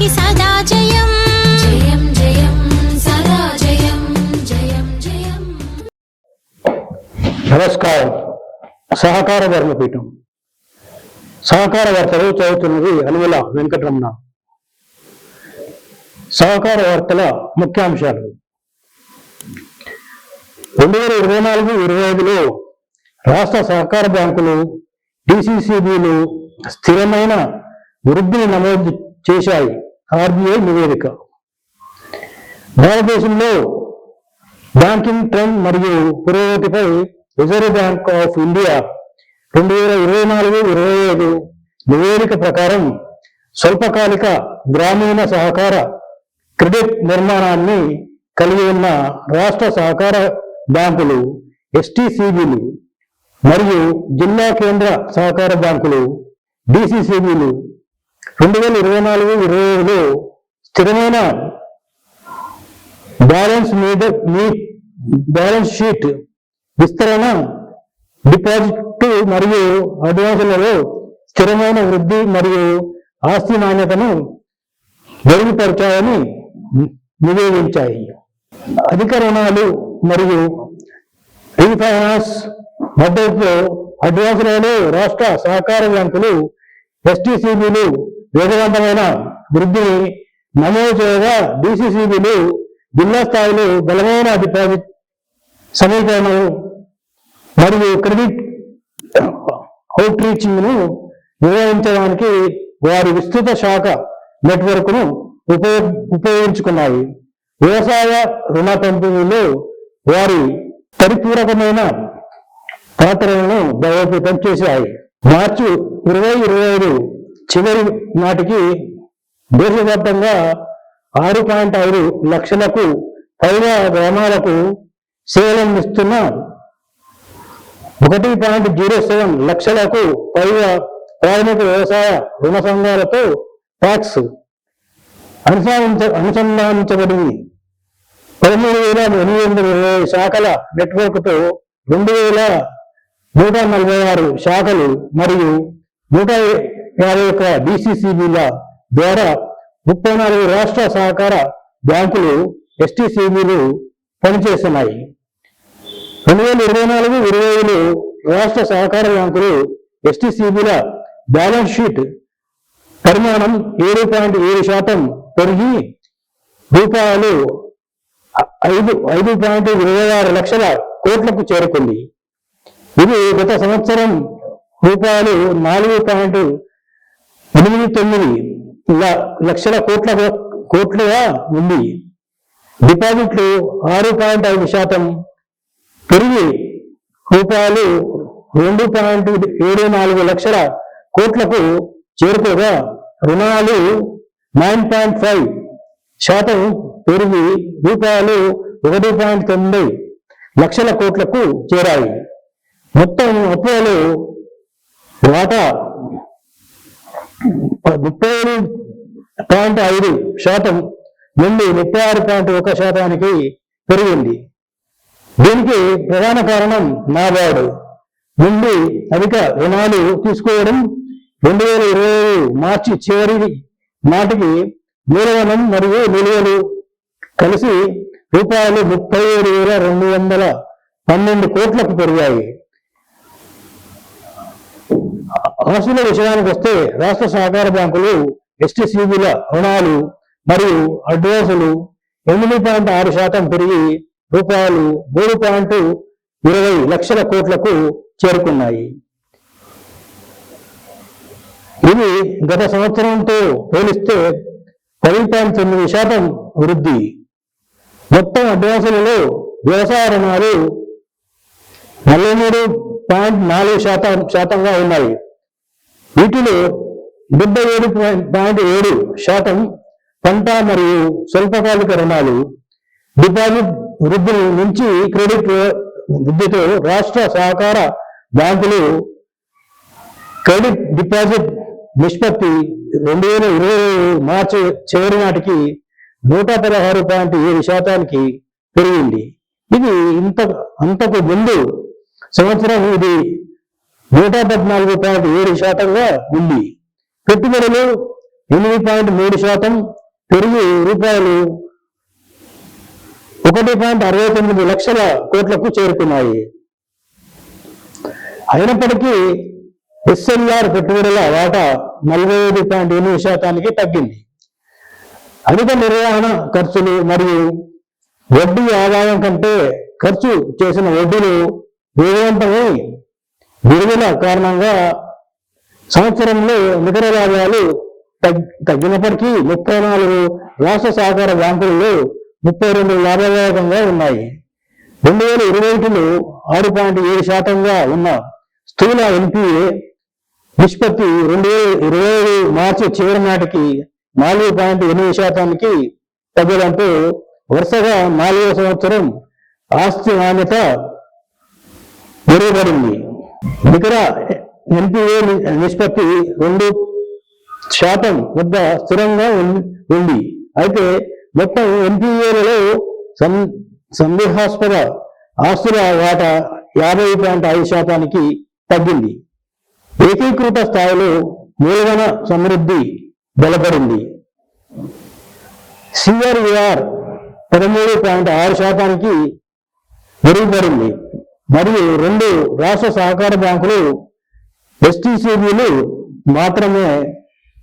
మనకి సదా జయం. జయం జయం సదా జయం జయం జయం. నమస్కారం. సహకార ధర్మపీఠం. సహకార వార్తలు చదువుతున్నది అనుమల వెంకటరమణ. సహకార వార్తల ముఖ్యాంశాలు. రెండు వేల ఇరవై నాలుగు ఇరవై ఐదులో రాష్ట్ర సహకార బ్యాంకులు డిసిసిబిలు స్థిరమైన వృద్ధిని నమోదు చేశాయి. ఆర్బీఐ నివేదిక. భారతదేశంలో బ్యాంకింగ్ ట్రెండ్ మరియు పురోగతిపై రిజర్వ్ బ్యాంక్ ఆఫ్ ఇండియా రెండు వేల ఇరవై నాలుగు ఇరవై ఐదు నివేదిక ప్రకారం స్వల్పకాలిక గ్రామీణ సహకార క్రెడిట్ నిర్మాణాన్ని కలిగి ఉన్న రాష్ట్ర సహకార బ్యాంకులు ఎస్టీసీబీలు మరియు జిల్లా కేంద్ర సహకార బ్యాంకులు డిసిసిబిలు రెండు వేల ఇరవై నాలుగు ఇరవై ఐదులో స్థిరమైన బ్యాలెన్స్ మీద మీ బ్యాలెన్స్ షీట్ విస్తరణ డిపాజిట్ మరియు అడ్వాన్సులలో స్థిరమైన వృద్ధి మరియు ఆస్తి నాణ్యతను మెరుగుపరిచాయని నివేదించాయి. అధిక రుణాలు మరియు రీఫైనాన్స్ మద్దతుతో అడ్వాన్సులలో రాష్ట్ర సహకార బ్యాంకులు ఎస్టీసీబీలు వేగవంతమైన వృద్ధిని నమోదు చేయగా డిసిసిబిలు జిల్లా స్థాయిలో బలమైన డిపాజిట్ సమీకరణ మరియు క్రెడిట్ అవుట్రీచింగ్ను నిర్వహించడానికి వారి విస్తృత శాఖ నెట్వర్క్ను ఉపయోగ ఉపయోగించుకున్నాయి. వ్యవసాయ రుణ పంపిణీలో వారి పరిపూరకమైన పాత్రలను బలోపేతం చేశాయి. మార్చి ఇరవై ఇరవై ఐదు చివరి నాటికి దేశవ్యాప్తంగా ఆరు పాయింట్ ఐదు లక్షలకు పైగా గ్రామాలకు సేవలను అందిస్తున్న ఒకటి పాయింట్ జీరో సెవెన్ లక్షలకు పైగా ప్రాథమిక వ్యవసాయ రుణ సంఘాలతో ట్యాక్స్ అనుసంధానించ అనుసంధానించబడింది. పదమూడు వేల ఎనిమిది వందల ఇరవై శాఖల నెట్వర్క్తో రెండు వేల నూట నలభై ఆరు శాఖలు మరియు నూట యాభై యొక్క డిసిసిబిల ద్వారా ముప్పై నాలుగు రాష్ట్ర సహకార బ్యాంకులు ఎస్టిసిబిలు పనిచేస్తున్నాయి. రెండు వేల ఇరవై నాలుగు ఇరవై ఐదు రాష్ట్ర సహకార బ్యాంకులు ఎస్టిసిబిల బ్యాలెన్స్ షీట్ పరిమాణం ఏడు పాయింట్ ఏడు శాతం పెరిగి రూపాయలు ఐదు ఐదు పాయింట్ ఇరవై ఆరు లక్షల కోట్లకు చేరుకుంది. ఇది గత సంవత్సరం రూపాయలు నాలుగు పాయింట్ ఎనిమిది తొమ్మిది లక్షల కోట్ల కోట్లుగా ఉంది. డిపాజిట్లు ఆరు పాయింట్ ఐదు శాతం. పెరిగి రూపాయలు రెండు పాయింట్ ఏడు నాలుగు లక్షల కోట్లకు చేరుకోగా రుణాలు నైన్ పాయింట్ ఫైవ్ శాతం పెరిగి రూపాయలు ఒకటి పాయింట్ తొమ్మిది లక్షల కోట్లకు చేరాయి. మొత్తం అప్పులు వాటా ముప్పై ఏడు పాయింట్ ఐదు శాతం నుండి ముప్పై ఆరు పాయింట్ ఒక శాతానికి పెరిగింది. దీనికి ప్రధాన కారణం నాబార్డు. నుండి అధిక రుణాలు తీసుకోవడం రెండు వేల ఇరవై మార్చి చివరి నాటికి మూలధనం మరియు నిలువలు కలిసి రూపాయలు ముప్పై ఏడు వేల రెండు వందల పన్నెండు కోట్లకు పెరిగాయి. ఆస్తుల విషయానికి వస్తే రాష్ట్ర సహకార బ్యాంకులు ఎస్టీసీబీల రుణాలు మరియు అడ్వాన్సులు ఎనిమిది పాయింట్ ఆరు శాతం పెరిగి రూపాయలు మూడు పాయింట్ ఇరవై లక్షల కోట్లకు చేరుకున్నాయి. ఇది గత సంవత్సరంతో పోలిస్తే పది పాయింట్ తొమ్మిది శాతం వృద్ధి. మొత్తం అడ్వాన్సులలో వ్యవసాయ రుణాలు నలభై మూడు పాయింట్ నాలుగు శాతం శాతంగా ఉన్నాయి. వీటిలో డెబ్బై ఏడు పాయింట్ ఏడు శాతం పంట మరియు స్వల్పకాలిక రుణాలు. డిపాజిట్ వృద్ధి నుంచి క్రెడిట్ వృద్ధితో రాష్ట్ర సహకార బ్యాంకులు క్రెడిట్ డిపాజిట్ నిష్పత్తి రెండు వేల ఇరవై మార్చి చివరి నాటికి నూట పదహారు పాయింట్ ఏడు శాతానికి పెరిగింది. ఇది ఇంత అంతకు ముందు సంవత్సరం ఇది నూట పద్నాలుగు పాయింట్ ఏడు శాతంగా ఉంది. పెట్టుబడులు ఎనిమిది పాయింట్ మూడు శాతం పెరిగి రూపాయలు ఒకటి పాయింట్ అరవై తొమ్మిది లక్షల కోట్లకు చేరుకున్నాయి. అయినప్పటికీ ఎస్ఎల్ఆర్ పెట్టుబడుల వాటా నలభై ఐదు పాయింట్ ఎనిమిది శాతానికి తగ్గింది. అధిక నిర్వహణ ఖర్చులు మరియు వడ్డీ ఆదాయం కంటే ఖర్చు చేసిన వడ్డీలు వేగవంతమై విడుదల కారణంగా సంవత్సరంలో నికర లాభాలు తగ్గినప్పటికీ ముప్పై నాలుగు రాష్ట్ర సహకార బ్యాంకులలో ముప్పై రెండు లాభదాయకంగా ఉన్నాయి. రెండు వేల ఇరవై ఒకటిలో ఆరు పాయింట్ ఏడు శాతంగా ఉన్న స్థూల ఎన్పిఏ నిష్పత్తి రెండు వేల ఇరవై ఐదు మార్చి చివరి నాటికి నాలుగు పాయింట్ ఎనిమిది శాతానికి తగ్గడంతో వరుసగా నాలుగో సంవత్సరం ఆస్తి నాణ్యత మెరుగుపడింది నికర ఎన్పిఏ నిష్పత్తి రెండు శాతం వద్ద స్థిరంగా ఉంది. అయితే మొత్తం ఎన్పిఏలలో సం సందేహాస్పద ఆస్తుల వాటా యాభై పాయింట్ ఐదు శాతానికి తగ్గింది. ఏకీకృత స్థాయిలో మూలధన సమృద్ధి బలపడింది. సిఆర్ఈఆర్ పదమూడు పాయింట్ ఆరు శాతానికి మెరుగుపడింది. మరియు రెండు రాష్ట్ర సహకార బ్యాంకులు ఎస్టీసీబీలు మాత్రమే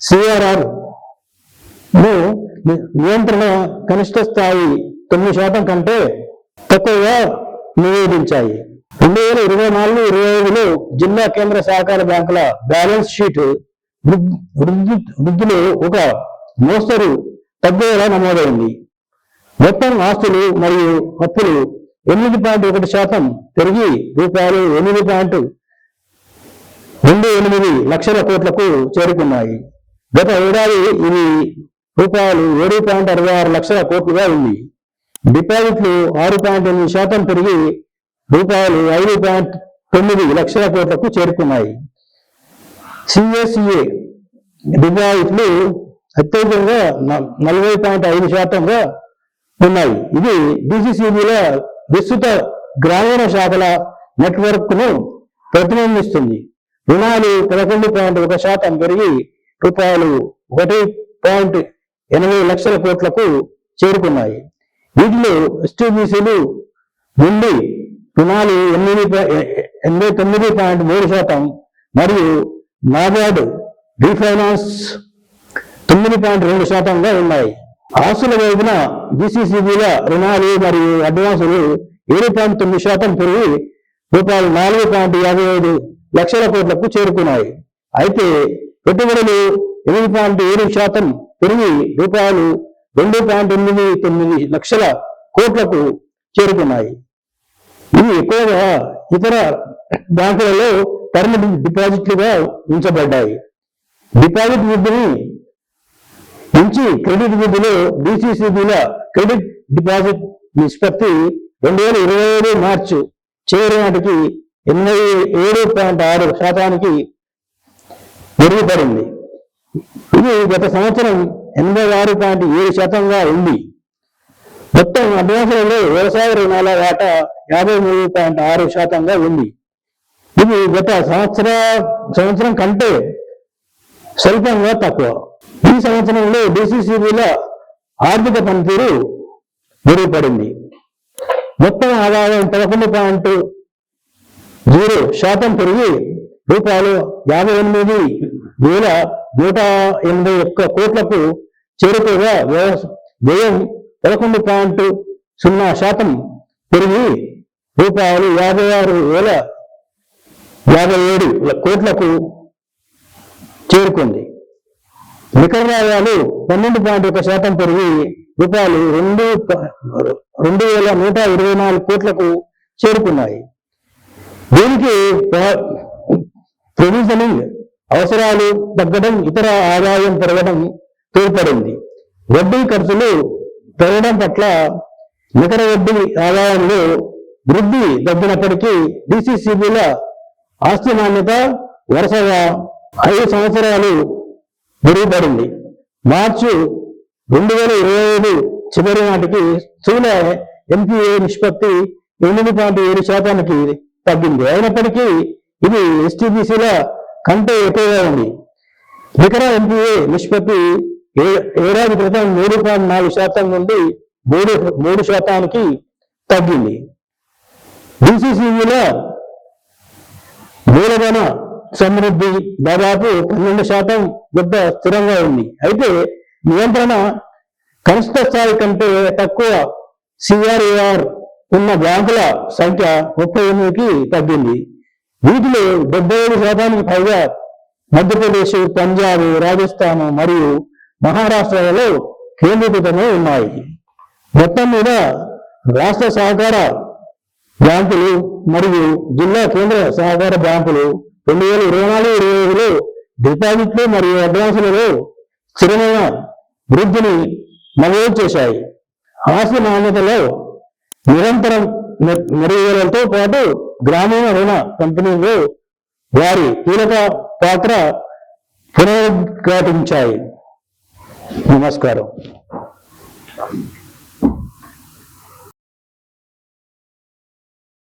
సిఆర్ఆర్ను ని- నియంత్రణ కనిష్ట స్థాయి తొమ్మిది శాతం కంటే తక్కువగా నివేదించాయి. రెండు వేల ఇరవై నాలుగు ఇరవై ఐదులో జిల్లా కేంద్ర సహకార బ్యాంకుల బ్యాలెన్స్ షీట్ వృద్ధులు వృద్ధిలో ఒక మోస్తరు తగ్గేలా నమోదైంది. మొత్తం ఆస్తులు మరియు అప్పులు ఎనిమిది పాయింట్ ఒకటి శాతం పెరిగి రూపాయలు ఎనిమిది పాయింట్ రెండు ఎనిమిది లక్షల కోట్లకు చేరుకున్నాయి. గత ఏడాది ఇది రూపాయలు ఏడు పాయింట్ అరవై ఆరు లక్షల కోట్లుగా ఉంది. డిపాజిట్లు ఆరు పాయింట్ ఎనిమిది శాతం పెరిగి రూపాయలు ఐదు పాయింట్ తొమ్మిది లక్షల కోట్లకు చేరుకున్నాయి. సిఎస్ఈఏ డిపాజిట్లు అత్యధికంగా న- నలభై పాయింట్ ఐదు శాతంగా ఉన్నాయి. ఇది డిసిసిబిలో విస్తృత గ్రామీణ శాఖల నెట్వర్క్ను ప్రతిబింబిస్తుంది. రుణాలు పదకొండు పాయింట్ ఒక శాతం పెరిగి రూపాయలు ఒకటి పాయింట్ ఎనభై లక్షల కోట్లకు చేరుకున్నాయి. వీటిలో ఎస్టీబీసీలు నుండి రుణాలు ఎనిమిది ఎనభై తొమ్మిది పాయింట్ మూడు శాతం మరియు నాబార్డు రీఫైనాన్స్ తొమ్మిది పాయింట్ రెండు శాతంగా ఉన్నాయి. ఆస్తుల వైపున డిసిసిబిల రుణాలు మరియు అడ్వాన్సులు ఏడు పాయింట్ తొమ్మిది శాతం పెరిగి రూపాయలు నాలుగు పాయింట్ యాభై ఐదు లక్షల కోట్లకు చేరుకున్నాయి. అయితే పెట్టుబడులు ఎనిమిది పాయింట్ ఏడు శాతం పెరిగి రూపాయలు రెండు పాయింట్ ఎనిమిది తొమ్మిది లక్షల కోట్లకు చేరుకున్నాయి. ఇవి ఎక్కువగా ఇతర బ్యాంకులలో టర్మ్ డిపాజిట్లుగా ఉంచబడ్డాయి. డిపాజిట్ వృద్ధిని నుంచి క్రెడిట్ విధిలో డిసిసిబిల క్రెడిట్ డిపాజిట్ నిష్పత్తి రెండు వేల ఇరవై ఏడు మార్చి చివరి నాటికి ఎనభై ఏడు పాయింట్ ఆరు శాతానికి మెరుగుపడింది. ఇది గత సంవత్సరం ఎనభై ఆరు పాయింట్ ఏడు శాతంగా ఉంది. మొత్తం అడ్వాన్సులలో వ్యవసాయ రుణాల వాటా యాభై మూడు పాయింట్ ఆరు శాతంగా ఉంది. ఇది గత సంవత్సర సంవత్సరం కంటే స్వల్పంగా తక్కువ. ఈ సంవత్సరంలో డిసిసిబిల ఆర్థిక పనితీరు మెరుగుపడింది. మొత్తం ఆదాయం పదకొండు పాయింట్ జీరో శాతం పెరిగి రూపాయలు యాభై ఎనిమిది వేల నూట ఎనభై ఒక్క కోట్లకు చేరుకోగా వ్యయం పదకొండు పాయింట్ సున్నా శాతం పెరిగి రూపాయలు యాభై ఆరు వేల యాభై ఏడు కోట్లకు చేరుకుంది. నికర ఆదాయాలు పన్నెండు పాయింట్ ఒక శాతం పెరిగి రూపాయలు రెండు రెండు వేల నూట ఇరవై నాలుగు కోట్లకు చేరుకున్నాయి. దీనికి ప్రొవిజనింగ్ అవసరాలు తగ్గడం ఇతర ఆదాయం పెరగడం తోడ్పడింది. వడ్డీ ఖర్చులు పెరగడం పట్ల నికర వడ్డీ ఆదాయంలో వృద్ధి తగ్గినప్పటికీ డిసిసిబిల ఆస్తి నాణ్యత వరుసగా ఐదు సంవత్సరాలు మెరుగుపడింది మార్చి రెండు వేల ఇరవై ఐదు చివరి నాటికి స్థూల ఎంపీఏ నిష్పత్తి ఎనిమిది పాయింట్ ఏడు శాతానికి తగ్గింది. అయినప్పటికీ ఇది ఎస్టీబీసీల కంటే ఎక్కువగా ఉంది. నికర ఎంపీఏ నిష్పత్తి ఏడాది క్రితం మూడు పాయింట్ నాలుగు శాతం నుండి మూడు మూడు శాతానికి తగ్గింది. డిసిసిబిలో మూలధన సమృద్ధి దాదాపు పన్నెండు శాతం వద్ద స్థిరంగా ఉంది. అయితే నియంత్రణ కనిష్ట స్థాయి కంటే తక్కువ సిఆర్ఏఆర్ ఉన్న బ్యాంకుల సంఖ్య ముప్పై ఎనిమిదికి తగ్గింది. వీటిలో డెబ్బై ఏడు శాతానికి పైగా మధ్యప్రదేశ్ పంజాబ్ రాజస్థాన్ మరియు మహారాష్ట్రలలో కేంద్రీకృతమై ఉన్నాయి. మొత్తం మీద రాష్ట్ర సహకార బ్యాంకులు మరియు జిల్లా కేంద్ర సహకార బ్యాంకులు రెండు వేల ఇరవై నాలుగు ఇరవై ఐదులో డిపాజిట్లు మరియు అడ్వాన్సులలో స్థిరమైన వృద్ధిని నమోదు చేశాయి. ఆస్తి నాణ్యతలో నిరంతరం మెరుగుదలతో పాటు గ్రామీణ రుణ కంపెనీలు వారి కీలక పాత్ర పునరుద్ఘాటించాయి. నమస్కారం.